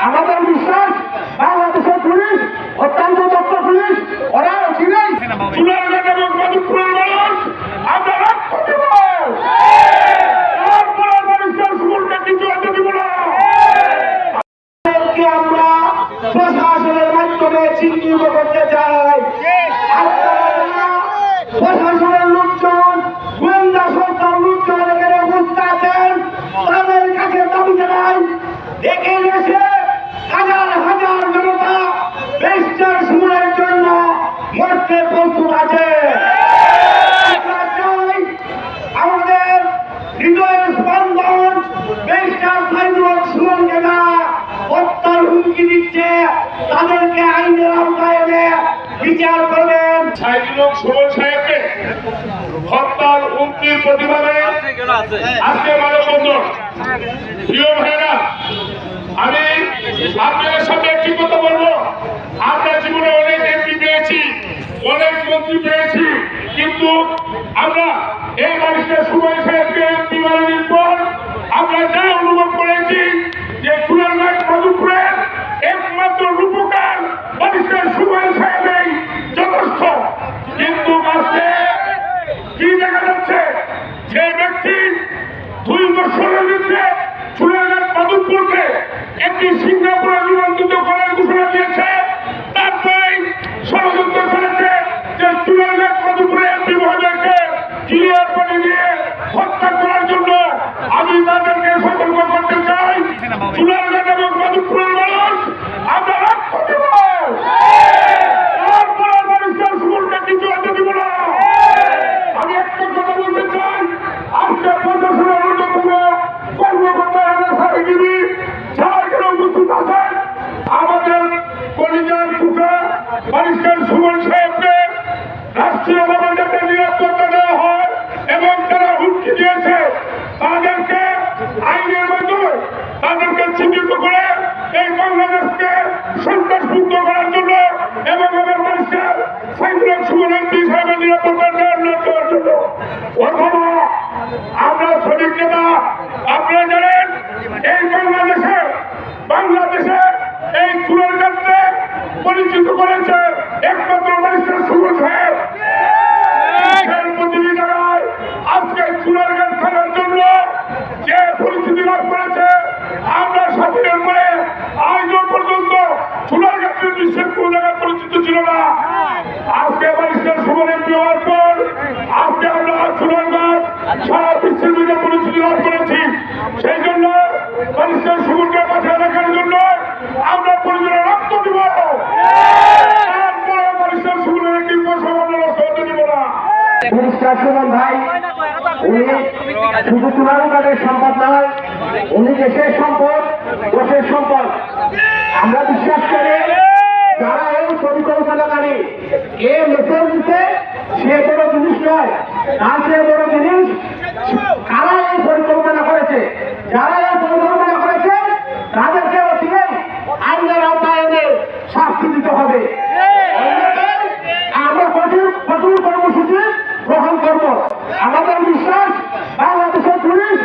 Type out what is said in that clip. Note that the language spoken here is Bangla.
আমাদের বিশ্বাস বাংলাদেশের পুলিশ অত্যন্ত দক্ষ পুলিশ ওরা প্রশাসনের মাধ্যমে চিহ্নিত করতে চাই। প্রশাসনের মরতে প্রস্তুত আছে। আমাদের হৃদয়ের স্পন্দন বেস্টার সাইদুল সুমনকে না হত্যার হুমকি তাদেরকে আইনের আওতায় বিচার করবেন। সাইদুল সুমন সাহেবকে হত্যার হুমকির প্রতিবাদে আজকে মানববন্ধন প্রিয় ভাইরা আমি আপনাদের সাথে একটি কথা বলব। আমরা আমরা এই মানুষের সুমন সাহেবকে এমপি পর আমরা যা অনুভব করেছি যে চুলারঘাট মধুপুরের একমাত্র রূপকার মানুষের সুমন সাহেবেই যথেষ্ট। কিন্তু আজকে কি দেখা যাচ্ছে? যে ব্যক্তি দুই বছরের মধ্যে চুলাঘাট মাধবপুরকে একটি সিঙ্গাপুরে রূপান্তরিত করার ঘোষণা দিয়েছে। বাংলাদেশকে সন্ত্রাসমুক্ত করার জন্য এবং আমার মানুষের সুমন এমপি সাহেবের নিরাপত্তা দেওয়ার দেওয়ার জন্য। অথবা আমরা শ্রমিক নেতা আপনারা জানেন এই বাংলাদেশে বাংলাদেশে এই চুলের পরিচিত করেছে একমাত্র মানুষের সুমন সাহেব। প্রতিটি জায়গায় আজকে চুলের থাকার জন্য যে পরিস্থিতি লাভ করেছে আমরা স্বাধীনের পরে আজও পর্যন্ত চুলের গাছের বিশ্বের কোন জায়গায় পরিচিত ছিল না আজকে মানুষের সুমনের দেওয়ার পর আজকে আমরা চুলের গাছ সারা বিশ্বের মধ্যে পরিচিতি লাভ করেছি। সেই জন্য মানুষের সুমনকে বাঁচিয়ে রাখার জন্য আমরা পরিজনে রক্ত দিব। আমরা উনি সম্পদ বিশ্বাস করি, যারা এই পরিকল্পনাকারী এ মেসেজ সে বড় জিনিস নয় তার চেয়ে বড় জিনিস কারা এই পরিকল্পনা করেছে যারা এই পরিকল্পনা করেছে তাদেরকে অচিরে আইনের আওতায় এনে শাস্তি দিতে হবে। আমরা কঠিন কঠিন কর্মসূচি গ্রহণ করব। আমাদের বিশ্বাস বাংলাদেশের পুলিশ